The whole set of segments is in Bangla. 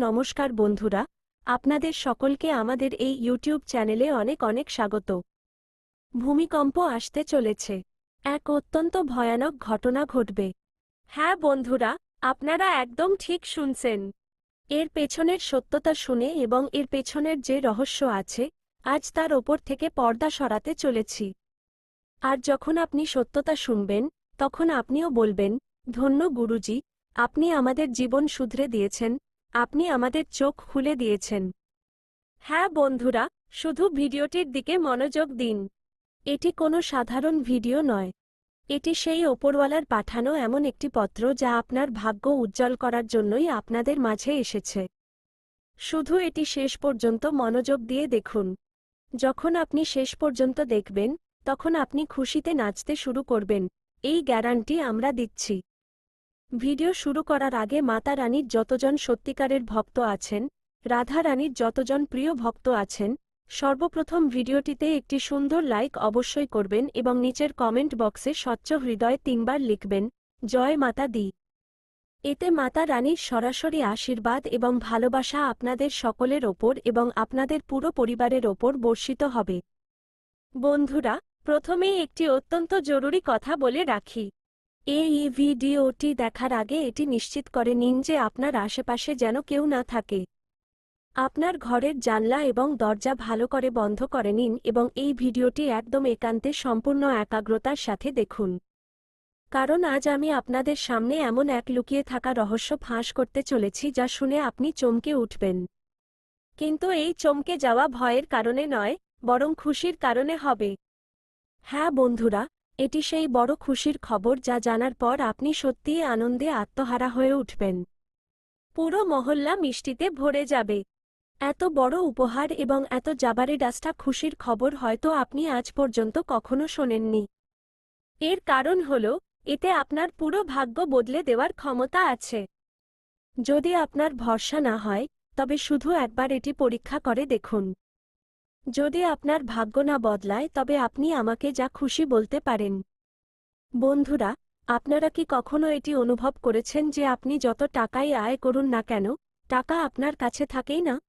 নমস্কার বন্ধুরা, আপনাদের সকলকে আমাদের এই ইউটিউব চ্যানেলে অনেক অনেক স্বাগত। ভূমিকম্প আসতে চলেছে। এক অত্যন্ত ভয়ানক ঘটনা ঘটবে। হ্যাঁ বন্ধুরা, আপনারা একদম ঠিক শুনছেন। এর পেছনের সত্যতা শুনে এবং এর পেছনের যে রহস্য আছে, আজ তার ওপর থেকে পর্দা সরাতে চলেছি। আর যখন আপনি সত্যতা শুনবেন, তখন আপনিও বলবেন, ধন্য গুরুজি, আপনি আমাদের জীবন শুধরে দিয়েছেন আপনি আমাদের চোখ খুলে দিয়েছেন। হ্যাঁ বন্ধুরা, শুধু ভিডিওটির দিকে মনোযোগ দিন। এটি কোনো সাধারণ ভিডিও নয়। এটি সেই ওপরওয়ালার পাঠানো এমন একটি পত্র যা আপনার ভাগ্য উজ্জ্বল করার জন্যই আপনাদের মাঝে এসেছে। শুধু এটি শেষ পর্যন্ত মনোযোগ দিয়ে দেখুন। যখন আপনি শেষ পর্যন্ত দেখবেন, তখন আপনি খুশিতে নাচতে শুরু করবেন। এই গ্যারান্টি আমরা দিচ্ছি। ভিডিও শুরু করার আগে মাতা রানীর যতজন সত্যিকারের ভক্ত আছেন, রাধা রানীর যতজন প্রিয় ভক্ত আছেন, সর্বপ্রথম ভিডিওটিতে একটি সুন্দর লাইক অবশ্যই করবেন এবং নিচের কমেন্ট বক্সে স্বচ্ছ হৃদয় তিনবার লিখবেন, জয় মাতা দি। এতে মাতা রানীর সরাসরি আশীর্বাদ এবং ভালোবাসা আপনাদের সকলের ওপর এবং আপনাদের পুরো পরিবারের ওপর বর্ষিত হবে। বন্ধুরা, প্রথমেই একটি অত্যন্ত জরুরি কথা বলে রাখি। এই ভিডিওটি দেখার আগে এটি নিশ্চিত করে নিন যে আপনার আশেপাশে যেন কেউ না থাকে। আপনার ঘরের জানলা এবং দরজা ভালো করে বন্ধ করে নিন এবং এই ভিডিওটি একদম একান্তে সম্পূর্ণ একাগ্রতার সাথে দেখুন। কারণ আজ আমি আপনাদের সামনে এমন এক লুকিয়ে থাকা রহস্য ফাঁস করতে চলেছি যা শুনে আপনি চমকে উঠবেন। কিন্তু এই চমকে যাওয়া ভয়ের কারণে নয়, বরং খুশির কারণে হবে। হ্যাঁ বন্ধুরা এটি সেই বড় খুশির খবর যা জানার পর আপনি সত্যিই আনন্দে আত্মহারা হয়ে উঠবেন। পুরো মহল্লা মিষ্টিতে ভরে যাবে। এত বড় উপহার এবং এত জাবারে ডাস্টা খুশির খবর হয়তো আপনি আজ পর্যন্ত কখনো শোনেননি। এর কারণ হল, এতে আপনার পুরো ভাগ্য বদলে দেওয়ার ক্ষমতা আছে। যদি আপনার ভরসা না হয়, তবে শুধু একবার এটি পরীক্ষা করে দেখুন। যদি আপনার ভাগ্য না বদলায়, তবে আপনি আমাকে যা খুশি বলতে পারেন। বন্ধুরা, আপনারা কি কখনো এটি অনুভব করেছেন যে আপনি যত টাকাই আয় করুন না কেন, টাকা আপনার কাছে থাকেই না?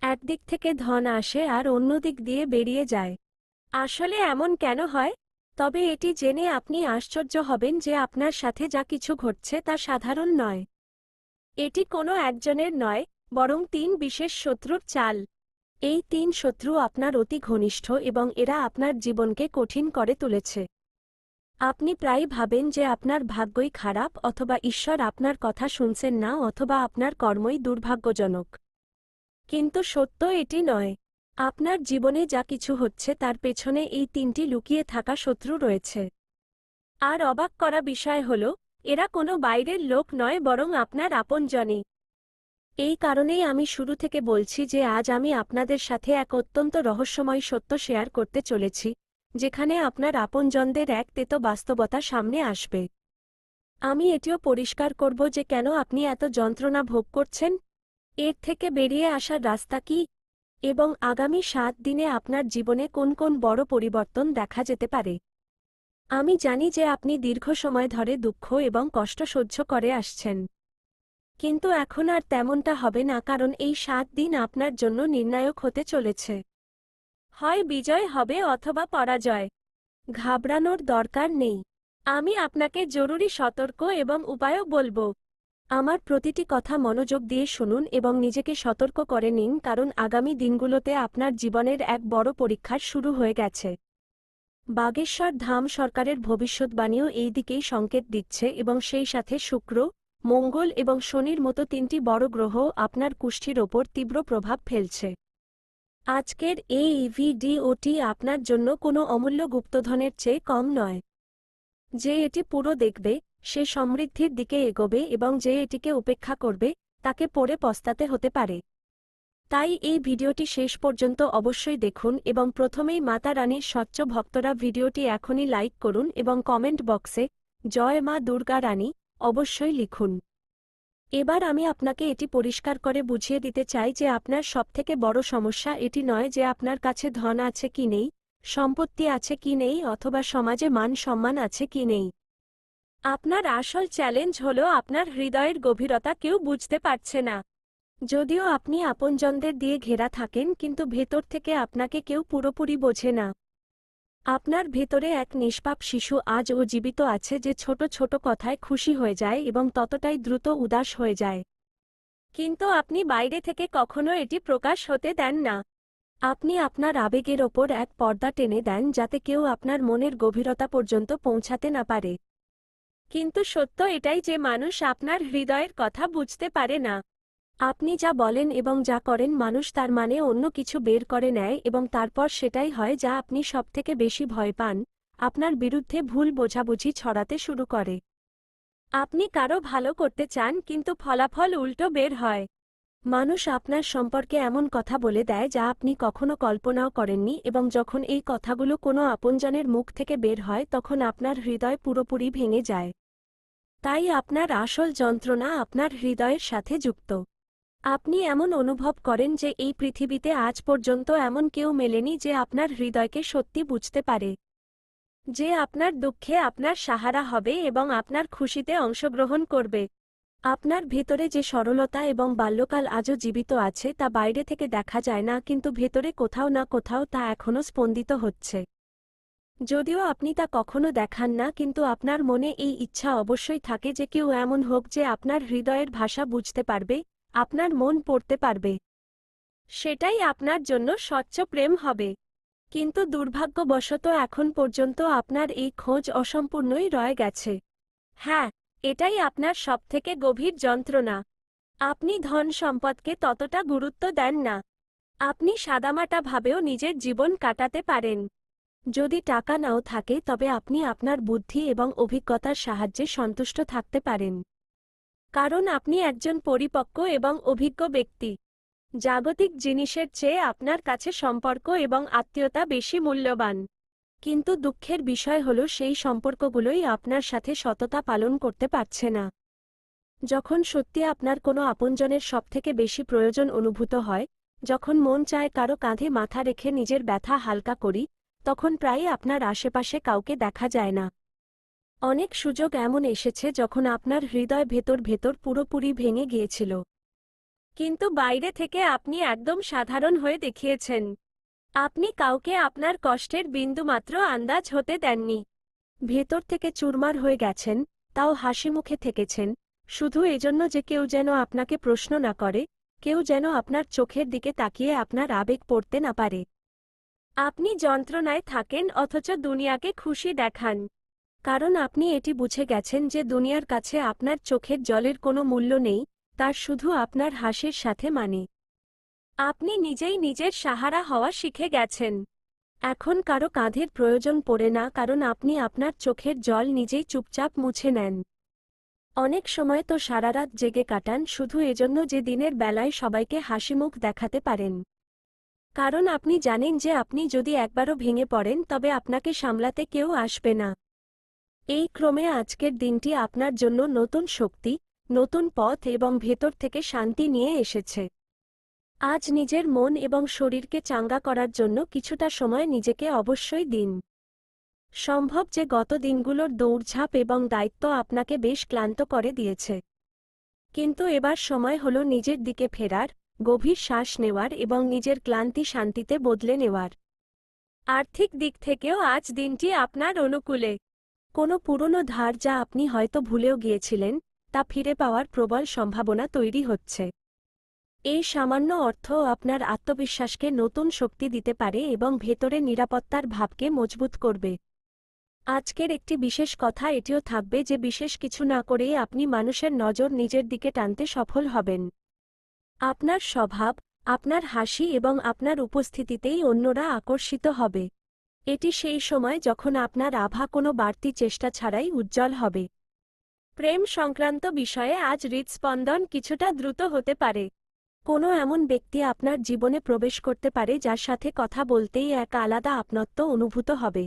একদিক থেকে ধন আসে আর অন্য দিক দিয়ে বেরিয়ে যায়। আসলে এমন কেন হয়? তবে এটি জেনে আপনি আশ্চর্য হবেন যে আপনার সাথে যা কিছু ঘটছে তা সাধারণ নয়। এটি কোনো একজনের নয়, বরং তিন বিশেষ শত্রুর চাল। এই তিন শত্রু আপনার অতি ঘনিষ্ঠ এবং এরা আপনার জীবনকে কঠিন করে তুলেছে। আপনি প্রায় ভাবেন যে আপনার ভাগ্যই খারাপ অথবা ঈশ্বর আপনার কথা শুনছেন না অথবা আপনার কর্মই দুর্ভাগ্যজনক। কিন্তু সত্য এটি নয়। আপনার জীবনে যা কিছু হচ্ছে তার পেছনে এই তিনটি লুকিয়ে থাকা শত্রু রয়েছে। আর অবাক করা বিষয় হল, এরা কোনো বাইরের লোক নয় বরং আপনার আপনজনই। এই কারণেই আমি শুরু থেকে বলছি যে আজ আমি আপনাদের সাথে এক অত্যন্ত রহস্যময় সত্য শেয়ার করতে চলেছি, যেখানে আপনার আপনজনদের এক তেতো বাস্তবতা সামনে আসবে। আমি এটিও পরিষ্কার করব যে কেন আপনি এত যন্ত্রণা ভোগ করছেন, এর থেকে বেরিয়ে আসার রাস্তা কি, এবং আগামী সাত দিনে আপনার জীবনে কোন কোন বড় পরিবর্তন দেখা যেতে পারে। আমি জানি যে আপনি দীর্ঘ সময় ধরে দুঃখ এবং কষ্ট সহ্য করে আসছেন। কিন্তু এখন আর তেমনটা হবে না কারণ এই সাত দিন আপনার জন্য নির্ণায়ক হতে চলেছে। হয় বিজয় হবে অথবা পরাজয়। ঘাবড়ানোর দরকার নেই। আমি আপনাকে জরুরি সতর্ক এবং উপায়ও বলব। আমার প্রতিটি কথা মনোযোগ দিয়ে শুনুন এবং নিজেকে সতর্ক করে নিন কারণ আগামী দিনগুলোতে আপনার জীবনের এক বড় পরীক্ষার শুরু হয়ে গেছে। বাগেশ্বর ধাম সরকারের ভবিষ্যৎবাণীও এই দিকেই সংকেত দিচ্ছে এবং সেই সাথে শুক্র মঙ্গল এবং শনির মতো তিনটি বড় গ্রহ আপনার কুষ্ঠির ওপর তীব্র প্রভাব ফেলছে। আজকের এই ভিডিওটি আপনার জন্য কোনো অমূল্য গুপ্তধনের চেয়ে কম নয়। যে এটি পুরো দেখবে, সে সমৃদ্ধির দিকে এগোবে এবং যে এটিকে উপেক্ষা করবে, তাকে পড়ে পস্তাতে হতে পারে। তাই এই ভিডিওটি শেষ পর্যন্ত অবশ্যই দেখুন এবং প্রথমেই মাতা রানীর স্বচ্ছ ভক্তরা ভিডিওটি এখনই লাইক করুন এবং কমেন্ট বক্সে, জয় মা দুর্গা রানী অবশ্যই লিখুন। এবার আমি আপনাকে এটি পরিষ্কার করে বুঝিয়ে দিতে চাই যে আপনার সবথেকে বড় সমস্যা এটি নয় যে আপনার কাছে ধন আছে কি নেই, সম্পত্তি আছে কি নেই অথবা সমাজে মান সম্মান আছে কি নেই। আপনার আসল চ্যালেঞ্জ হল আপনার হৃদয়ের গভীরতা কেউ বুঝতে পারছে না। যদিও আপনি আপনজনদের দিয়ে ঘেরা থাকেন কিন্তু ভেতর থেকে আপনাকে কেউ পুরোপুরি বোঝে না। আপনার ভেতরে এক নিষ্পাপ শিশু আজও জীবিত আছে যে ছোট ছোট কথায় খুশি হয়ে যায় এবং ততটাই দ্রুত উদাস হয়ে যায়। কিন্তু আপনি বাইরে থেকে কখনো এটি প্রকাশ হতে দেন না। আপনি আপনার আবেগের ওপর এক পর্দা টেনে দেন যাতে কেউ আপনার মনের গভীরতা পর্যন্ত পৌঁছাতে না পারে। কিন্তু সত্য এটাই যে মানুষ আপনার হৃদয়ের কথা বুঝতে পারে না। আপনি যা বলেন এবং যা করেন মানুষ তার মানে অন্য কিছু বের করে নেয় এবং তারপর সেটাই হয় যা আপনি সবথেকে বেশি ভয় পান, আপনার বিরুদ্ধে ভুল বোঝাবুঝি ছড়াতে শুরু করে। আপনি কারও ভালো করতে চান কিন্তু ফলাফল উল্টো বের হয়। মানুষ আপনার সম্পর্কে এমন কথা বলে দেয় যা আপনি কখনো কল্পনাও করেননি এবং যখন এই কথাগুলো কোনো আপনজনের মুখ থেকে বের হয় তখন আপনার হৃদয় পুরোপুরি ভেঙে যায়। তাই আপনার আসল যন্ত্রণা আপনার হৃদয়ের সাথে যুক্ত। আপনি এমন অনুভব করেন যে এই পৃথিবীতে আজ পর্যন্ত এমন কেউ মেলেনি যে আপনার হৃদয়কে সত্যি বুঝতে পারে। যে আপনার দুঃখে আপনার সাহারা হবে এবং আপনার খুশিতে অংশগ্রহণ করবে। আপনার ভেতরে যে সরলতা এবং বাল্যকাল আজও জীবিত আছে তা বাইরে থেকে দেখা যায় না কিন্তু ভেতরে কোথাও না কোথাও তা এখনও স্পন্দিত হচ্ছে। যদিও আপনি তা কখনো দেখান না কিন্তু আপনার মনে এই ইচ্ছা অবশ্যই থাকে যে কেউ এমন হোক যে আপনার হৃদয়ের ভাষা বুঝতে পারবে। আপনার মন পড়তে পারবে। সেটাই আপনার জন্য স্বচ্ছ প্রেম হবে। কিন্তু দুর্ভাগ্যবশত এখন পর্যন্ত আপনার এই খোঁজ অসম্পূর্ণই রয়ে গেছে। হ্যাঁ এটাই আপনার সবথেকে গভীর যন্ত্রণা। আপনি ধন সম্পদকে ততটা গুরুত্ব দেন না। আপনি সাদামাটাভাবেও নিজের জীবন কাটাতে পারেন। যদি টাকা নাও থাকে তবে আপনি আপনার বুদ্ধি এবং অভিজ্ঞতার সাহায্যে সন্তুষ্ট থাকতে পারেন। কারণ আপনি একজন পরিপক্ক এবং অভিজ্ঞ ব্যক্তি। জাগতিক জিনিসের চেয়ে আপনার কাছে সম্পর্ক এবং আত্মীয়তা বেশি মূল্যবান। কিন্তু দুঃখের বিষয় হল সেই সম্পর্কগুলোই আপনার সাথে সততা পালন করতে পারছে না। যখন সত্যি আপনার কোনো আপনজনের সবথেকে বেশি প্রয়োজন অনুভূত হয়, যখন মন চায় কারও কাঁধে মাথা রেখে নিজের ব্যথা হালকা করি, তখন প্রায়ই আপনার আশেপাশে কাউকে দেখা যায় না। অনেক সুযোগ এমন এসেছে যখন আপনার হৃদয় ভেতর ভেতর পুরোপুরি ভেঙে গিয়েছিল। কিন্তু বাইরে থেকে আপনি একদম সাধারণ হয়ে দেখিয়েছেন। আপনি কাউকে আপনার কষ্টের বিন্দুমাত্র আন্দাজ হতে দেননি। ভেতর থেকে চুরমার হয়ে গেছেন, তাও হাসিমুখে থেকেছেন, শুধু এজন্য যে কেউ যেন আপনাকে প্রশ্ন না করে, কেউ যেন আপনার চোখের দিকে তাকিয়ে আপনার আবেগ পড়তে না পারে। আপনি যন্ত্রণায় থাকেন অথচ দুনিয়াকে খুশি দেখান। কারণ আপনি এটি বুঝে গেছেন যে দুনিয়ার কাছে আপনার চোখের জলের কোনো মূল্য নেই, তার শুধু আপনার হাসির সাথে মানে। আপনি নিজেই নিজের সাহারা হওয়া শিখে গেছেন। এখন কারও কাঁধের প্রয়োজন পড়ে না কারণ আপনি আপনার চোখের জল নিজেই চুপচাপ মুছে নেন। অনেক সময় তো সারারাত জেগে কাটান, শুধু এজন্য যে দিনের বেলায় সবাইকে হাসিমুখ দেখাতে পারেন। কারণ আপনি জানেন যে আপনি যদি একবারও ভেঙে পড়েন, তবে আপনাকে সামলাতে কেউ আসবে না। এই ক্রমে আজকের দিনটি আপনার জন্য নতুন শক্তি, নতুন পথ এবং ভেতর থেকে শান্তি নিয়ে এসেছে। আজ নিজের মন এবং শরীরকে চাঙ্গা করার জন্য কিছুটা সময় নিজেকে অবশ্যই দিন। সম্ভব যে গত দিনগুলোর দৌড়ঝাঁপ এবং দায়িত্ব আপনাকে বেশ ক্লান্ত করে দিয়েছে। কিন্তু এবার সময় হল নিজের দিকে ফেরার, গভীর শ্বাস নেওয়ার এবং নিজের ক্লান্তি শান্তিতে বদলে নেওয়ার। আর্থিক দিক থেকেও আজ দিনটি আপনার অনুকূলে। কোনো পুরনো ধার যা আপনি হয়তো ভুলেও গিয়েছিলেন, তা ফিরে পাওয়ার প্রবল সম্ভাবনা তৈরি হচ্ছে। এই সামান্য অর্থ আপনার আত্মবিশ্বাসকে নতুন শক্তি দিতে পারে এবং ভেতরে নিরাপত্তার ভাবকে মজবুত করবে। আজকের একটি বিশেষ কথা এটিও থাকবে যে বিশেষ কিছু না করেই আপনি মানুষের নজর নিজের দিকে টানতে সফল হবেন। আপনার স্বভাব, আপনার হাসি এবং আপনার উপস্থিতিতেই অন্যরা আকর্ষিত হবে। এটি সেই সময় যখন আপনার আভা কোনো বাড়তি চেষ্টা ছাড়াই উজ্জ্বল হবে। প্রেম সংক্রান্ত বিষয়ে আজ হৃদস্পন্দন কিছুটা দ্রুত হতে পারে। কোনো এমন ব্যক্তি আপনার জীবনে প্রবেশ করতে পারে যার সাথে কথা বলতেই এক আলাদা আপনত্ব অনুভূত হবে।